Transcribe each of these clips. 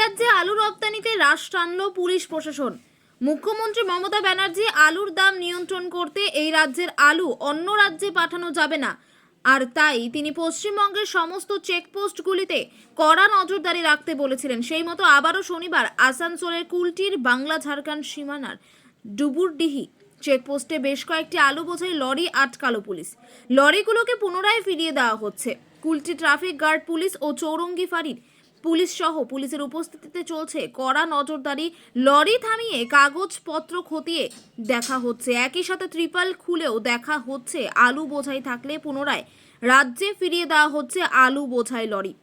রপ্তানিতে হ্রাস টানল পুলিশ প্রশাসন। মুখ্যমন্ত্রী মমতা ব্যানার্জি আলুর দাম নিয়ন্ত্রণ করতে এই রাজ্যের আলু অন্য রাজ্যে পাঠানো যাবে না। আর তাই তিনি পশ্চিমবঙ্গের সমস্ত চেকপোস্টগুলিতে কড়া নজরদারি রাখতে বলেছিলেন। সেই মতো আবারও শনিবার আসানসোলের কুলটির বাংলা ঝাড়খণ্ড সীমানার ডুবুরডিহি চেকপোস্টে বেশ কয়েকটি আলু বোঝাই লরি আটকালো পুলিশ। লরিগুলোকে পুনরায় ফিরিয়ে দেওয়া হচ্ছে। কুলটি ট্রাফিক গার্ড পুলিশ ও চৌরঙ্গি ফাঁড়ির পুলিশ সহ পুলিশের উপস্থিতিতে চলছে কড়া নজরদারি। লরি থামিয়ে কাগজপত্র খতিয়ে দেখা হচ্ছে। একই সাথে ত্রিপাল খুলেও দেখা হচ্ছে আলু বোঝাই থাকলে পুনরায় রাজ্যে ফিরিয়ে দেওয়া হচ্ছে আলু বোঝাই লরি।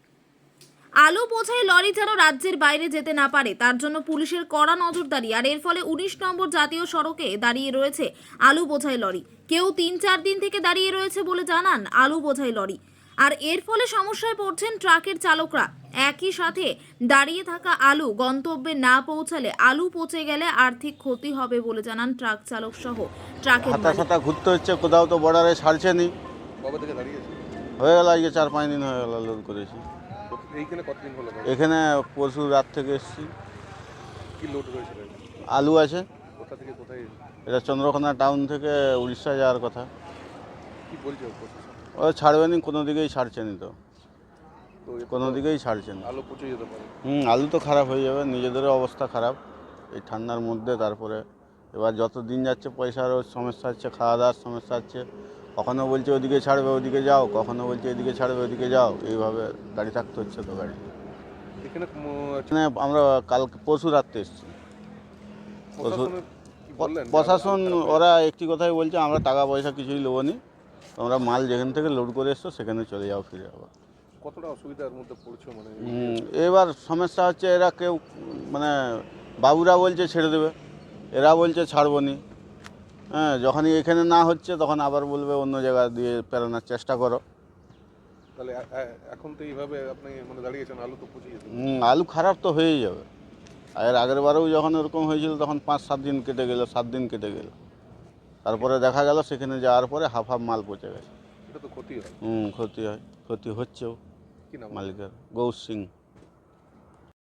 আলু বোঝাই লরি যেন রাজ্যের বাইরে যেতে না পারে, তার জন্য পুলিশের কড়া নজরদারি। আর এর ফলে উনিশ নম্বর জাতীয় সড়কে দাঁড়িয়ে রয়েছে আলু বোঝাই লরি। কেউ তিন চার দিন থেকে দাঁড়িয়ে রয়েছে বলে জানান আলু বোঝাই লরি। আর এর ফলে সমস্যায় পড়ছেন ট্রাকের চালকরা। একই সাথে দাঁড়িয়ে থাকা আলু গন্তব্যে না পৌঁছালে আলু পচে গেলে আর্থিক ক্ষতি হবে বলে জানান ট্রাক চালক সহ ট্রাকের হাতা মালিক। সাতা ঘুরতে হচ্ছে কোথাও তো বর্ডারে ছাড়ছে নি কবে থেকে দাঁড়িয়েছে? হয়ে গেল আজকে চার পাঁচ দিন হয়ে গেল লোড করেছি। কত- এইখানে কতদিন হলো? দাদা? এখানে পরশু রাত থেকে এসেছি। কি লোড রয়েছে আলু আছে। কোথা থেকে কোথায়? এটা চন্দ্রকোনা টাউন থেকে উড়িষ্যা যাওয়ার কথা। কি বলছে প্রশাসন ও ছাড়বে নি কোনো দিকেই ছাড়ছে নি তো তো এ তো। কোনো দিকেই ছাড়ছে না। আলো পচে যেতে পারে। হুম আলু তো খারাপ হয়ে যাবে নিজেদেরও অবস্থা খারাপ। এই ঠান্ডার মধ্যে তারপরে এবার যত দিন যাচ্ছে পয়সারও সমস্যা হচ্ছে খাওয়া দাওয়ার সমস্যা হচ্ছে কখনো বলছে ওদিকে ছাড়বে ওদিকে যাও কখনো বলছে এদিকে ছাড়বে ওদিকে যাও এইভাবে গাড়ি থাকতে হচ্ছে তো গাড়ি। এখানে এখানে আমরা কালকে পরশু রাত্রে এসেছি। যে প্রশাসন ওরা একটি কথাই বলছে আমরা টাকা পয়সা কিছুই নেব নি তোমরা মাল যেখান থেকে লোড করে এসছো সেখানে চলে যাও ফিরে আবার। কতটা অসুবিধার মধ্যে পড়ছো মানে? এবার সমস্যা হচ্ছে এরা কেউ মানে বাবুরা বলছে ছেড়ে দেবে এরা বলছে ছাড়বো নি। হ্যাঁ যখনই এখানে না হচ্ছে তখন আবার বলবে অন্য জায়গা দিয়ে পেরানোর চেষ্টা করো। তাহলে এখন তো এইভাবে আপনি মানে দাঁড়িয়েছেন আলু তো পচে হুম, আলু খারাপ তো হয়েই যাবে। আর আগের বারেও যখন ওরকম হয়েছিল তখন পাঁচ সাত দিন কেটে গেল সাত দিন কেটে গেল। তারপরে দেখা গেল সেখানে যাওয়ার পরে হাফ হাফ মাল পচে গেছে। এটা তো ক্ষতি হয়। হুম ক্ষতি হয় ক্ষতি হচ্ছেও। Malgar, Ghost